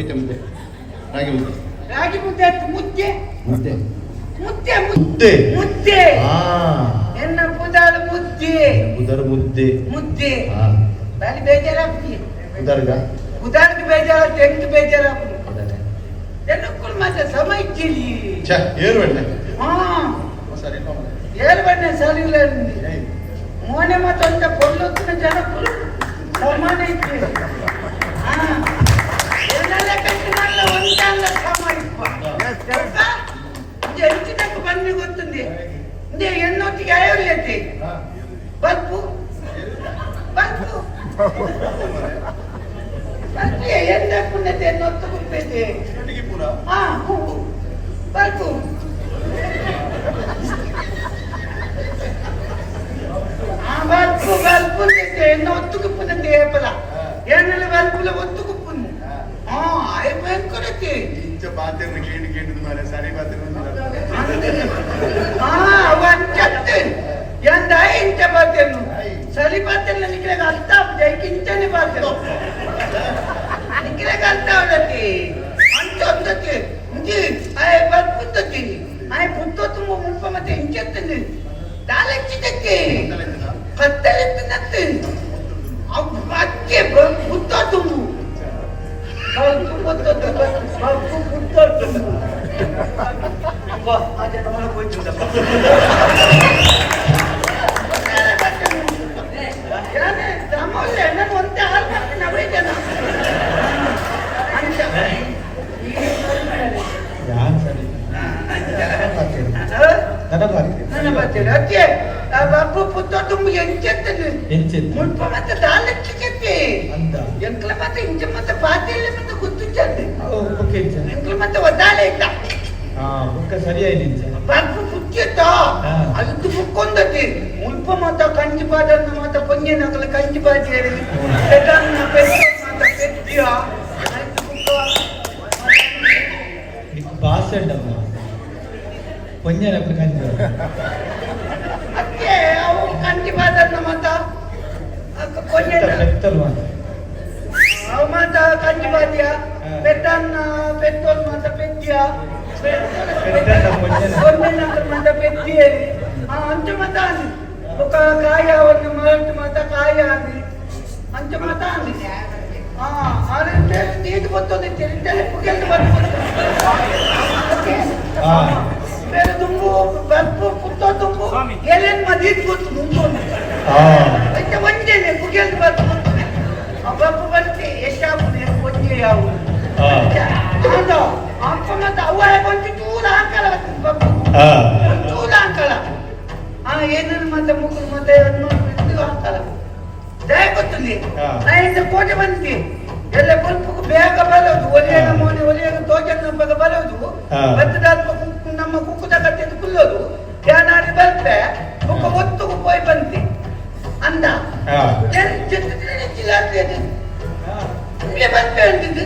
ಮುದ್ದೆ ಹೋಯ್ತೆ ಮುದ್ದೆ ರಾಗಿ ಮುದ್ದೆ ರಾಗಿ ಮುದ್ದೆ ಅಂತ ಮುದ್ದೆ ಮುದ್ದೆ ಮುದ್ದೆ ಮುದ್ದೆ. ಮುದ್ದೆ ಆ ಎನ್ನ ಪುದಾಳ ಮುದ್ದೆ ಉದರ ಮುದ್ದೆ ಮುದ್ದೆ ಆ ಬಾರಿ ಬೇಜಾರಾಗ್ತಿ ಉದರ್ಗ ಉದಾರ್ಗೆ ಬೇಜಾರಾಗ್ತಿ ಎಂಟು ಬೇಜಾರಾಗ್ತಿ ಜನಕ್ಕೂ ಮತ್ತೆ ಸಮಯಕ್ಕಿಲಿ ಛ ಏರು ಎಣ್ಣೆ ಹಾ ಸರಿ ಏಳು ಬಣ್ಣ ಸರಿ ಇಲ್ಲ ನಿಂಗೆ. ಮೋನೆ ಮತ್ತೊಂದ ಕೊಲ್ಲೊತ್ತಿನ ಜನಕ್ಕೂ ಸಮಾನ ಇತ್ತು ఏం లేకుండా దేన్ని ఒత్తుకుంటుంది పువ్వు పరుపు వల్పు వల్పు ఎన్న ఒత్తుకుప్పున దేపల ఎన్నెల వల్పుల ఒత్తుకుప్పును అయిపోయింది కొడకి ఇంత బాధ్యత కేండి కేండి మరి సరే బాధ్యత వంచత్తు ఎంత ఇంత బాధ్యత सलीपातेला निकडे घालता जय किंचने पाहतो निकडे घालता ते आमचं आमचं ते म्हणजे आहे बरपूत ते आहे पुतो तुम मुळप मध्ये इंचत दालची ते ಕತ್ತಲೆ ತಿನ್ನತ್ತೆ ಅಕ್ಕೆ ಪುತ್ತ ತುಂಬು ಪುತ್ತ ತುಂಬು ಅಪ್ಪ ಆ ಜನ ಹೋಯ್ತು నిలిచింది మునుపు మాత్రం దానికే అంతా ఎంకల మాత్రం ఇంచ మాత్రం పాతేళ్ళ మాత్రం గుర్తించండి ఓకే ఎంకల మాత్రం వద్దాలేట బుక్క సరి అయింది పరుపు పుచ్చేతో అది బుక్కొందటి మునుపు మాత్రం కంచి పాట మాత్రం కొంచెం నాకు కంచి పాట నీకు భాష అంటమ్మా కొంచెం కంచి కంచి పాట మాత్రం ಬುಕ್ಕ ಭಾಷೆ ಉಂಟಮ್ಮ ಪಂಜನ ಕಂಜ ಅದಕ್ಕೆ ಅವು ಕಂಚಿ ಬಾದನ್ನ ಮತ್ತ ಪೊಂಜೆ ಬೆತ್ತಲ್ ಮಾತ ಅವು ಮತ್ತ ಕಂಚಿ ಬಾಜಿಯ ಪೆದ್ದನ್ನ ಪೆತ್ತೋಲ್ ಮತ್ತ ಪೆದ್ದಿಯ ಪೆದ್ದನ್ನ ಪೊಂಜೆನ. ಪೊಂಜೆ ನಕಲ ಮತ್ತ ಪೆದ್ದಿಯೇರಿ ಆ ಅಂಚ ಮತ ಅಂದಿ ఒక కాయ ఒక మొదటి మత కాయ అని అంచ మత అంది ఆ ఆరే తీటి పోతుంది తెలియదు పుకెళ్ళి ఆ. ಬೇರೆ ತುಂಬು ಬರ್ಪು ಪುತ್ತ ತುಂಬು ಎಲೆನ್ ಮದೀದ್ ಗೊತ್ತು ಮುಂದೊಂದು ಮತ್ತೆ ಒಂದೇನೆ ಮುಗಿಯಲ್ ಬಂತು ಅಬ್ಬಬ್ಬ ಬಂತೆ ಎಷ್ಟಾಗುದು ಒಂದೇ ಯಾವುದು ಅದು ಅಪ್ಪ ಮತ್ತೆ ಅವ್ವ ಬಂತು ಚೂರ ಹಾಕಲ್ಲ ಚೂರ ಹಾಕಲ್ಲ ಆ ಏನೇನು ಮತ್ತೆ ಮುಗಿದು ಮತ್ತೆ ಅನ್ನೋದು ಹಾಕಲ್ಲ ದಯ ಗೊತ್ತಿಲ್ಲ ನಾ. ಇಂದ ಕೋಟೆ ಬಂದಿ. ಎಲ್ಲ ಬಲ್ಪಕ್ಕೆ ಬೇಗ ಬರೋದು ಒಲೆಯಾಗ ಮೋನೆ ಒಲೆಯಾಗ ತೋಜನ ಬಗ್ಗೆ ಬರೋದು. ಬತ್ತದ ನಮ್ಮ ಕುಕ್ಕುದ ಕಟ್ಟೆದು ಕುಲ್ಲೋದು. ಧ್ಯಾನ ಯಾನಾಡಿ ಬರ್ತೆ ಬುಕ್ಕ ಒತ್ತುಗು ಪೋಯ್ ಬಂತಿ ಅಂತ ಹಂಗೆ ಬಂತ ಹೇಳ್ತಿದ್ದು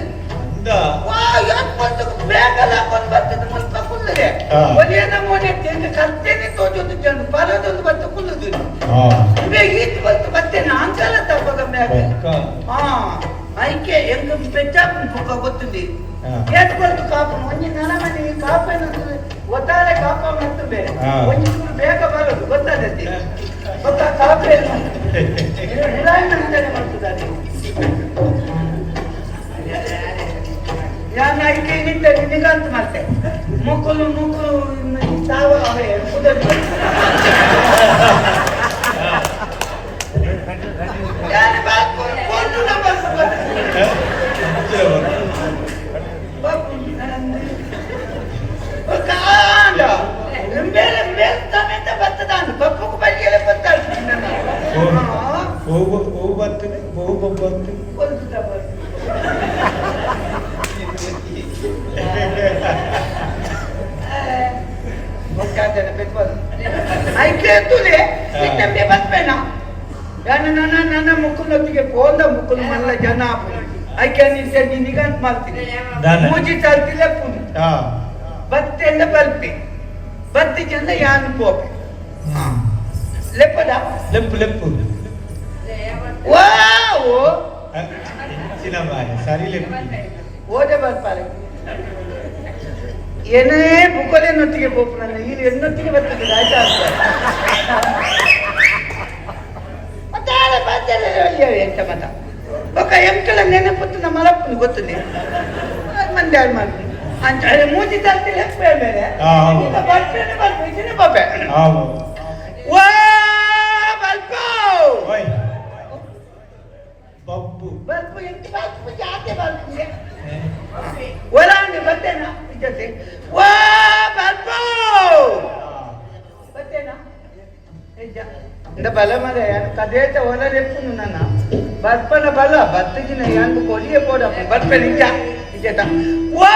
ಬ್ಯಾಗಲ್ಲಿ ಹಾಕೊಂಡು ಬರ್ತದೆ ಮುಸ್ತ ಕುಲ್ಲದೆ ಒಲಿಯನ ಮೋನೆ ತಿಂದು ಕಲ್ತೇನೆ ತೋಜೊಂದು ಜನ ಪಲದೊಂದು ಬತ್ತ ಕುಲ್ಲದು ಈತು ಬಂತು ಬರ್ತೇನೆ ಅಂಕಲ ತಗೋದ ಬ್ಯಾಗ್ ಹಾ ಐಕೆ ಎಂಗ್ ಪೆಚ್ಚಾಪ್ ಕುಕ್ಕ ಗೊತ್ತಿದೆ ಕೇಟ್ಕೊಳ್ತು ಕಾಪ ಒಂಜಿ ನನ ಮನೆ ಕಾಪ ಏನಂದ್ರೆ ಒತ್ತಾಳೆ ಕಾಪ ಬೇಗ ಬರೋದು ಗೊತ್ತಾದ ಗೊತ್ತಾ ಕಾಪ ಯಾನ ಐಕೆ ನಿಂತ ನಿಗಂತ ಮತ್ತೆ ಮುಕ್ಕಲು ಮುಕ್ಕಲು ಸಾವ ಅವೇ ಕುದಲು ಹೋಗು ಬರ್ತದೆ ಹೋಗು ಬರ್ತೇನ ನನ್ನ ಮುಕ್ಕನೊತ್ತಿಗೆ ಪೋಂದ ಮುಕ್ಕನ ಮಲ್ಲ ಜನ ಐಕೆ ನಿಂತ ನಿನಗಂತ ಮಾಡ್ತೀನಿ. ಮೂಜಿ ಚಾಲ್ತಿಲ್ಲ ಪುನ್ ಹಾ ಬತ್ತೆಲ್ಲ ಬರ್ತಿ ಬತ್ತಿ ಚಂದ ಯಾನು ಪೋಪೆ ಹ್ಮ್. ಲೆಪ್ಪದ ಲೆಪ್ಪು ಲೆಪ್ಪು ವಾವು ಹೆಚ್ಚಿನ ಸರಿ ಲೆಪ್ಪು ಓದೆ ಬರ್ತಾರೆ ಏನೇ ಬುಕ್ಕಲೇನೊತ್ತಿಗೆ ಪೋಪು ನನ್ನ ಇಲ್ಲಿ ಎನ್ನೊತ್ತಿಗೆ ಬರ್ತದೆ ಆಯ್ತಾ ಎಂತ ಮತ ಒಕ್ಕ ಎಂಕಲ ನೆನಪುತ್ತು ನಮ್ಮ ಮಲಪ್ಪನ ಗೊತ್ತು ನೀವು ಮಂದಿ ಹಾಳು ಮಾಡ್ತೀನಿ ಅಂತ ಹೇಳಿ ಮೂಜಿ ತರ್ತಿಲ್ಲ ಬೇರೆ ಹೌದು. ಈಗ ಬರ್ತೇನೆ ಬರ್ತೀನಿ ಬಾಬೆ ವಾ ಬಲ್ಪು ಎಂತ ಬಲ್ಪು ಜಾತೆ ಬಲ್ಪು ಏ, ಒಳಗೆ ಬರ್ತೇನಾ ಈ ಜೊತೆ ವಾ ಬಲ್ಪು ಬರ್ತೇನಾ ನಿಜ ಇಂದ ಬಲ ಮರ ಯಾನು ಕದೇತ ಒಲ ಲೆಪ್ಪುನು ನನ್ನ ಬರ್ಪನ ಬಲ ಬತ್ತಜಿನ ಯಾನು ಕೊಲಿಯ ಪೋಡ ಬರ್ಪೆ ನಿಜ ನಿಜ ವಾ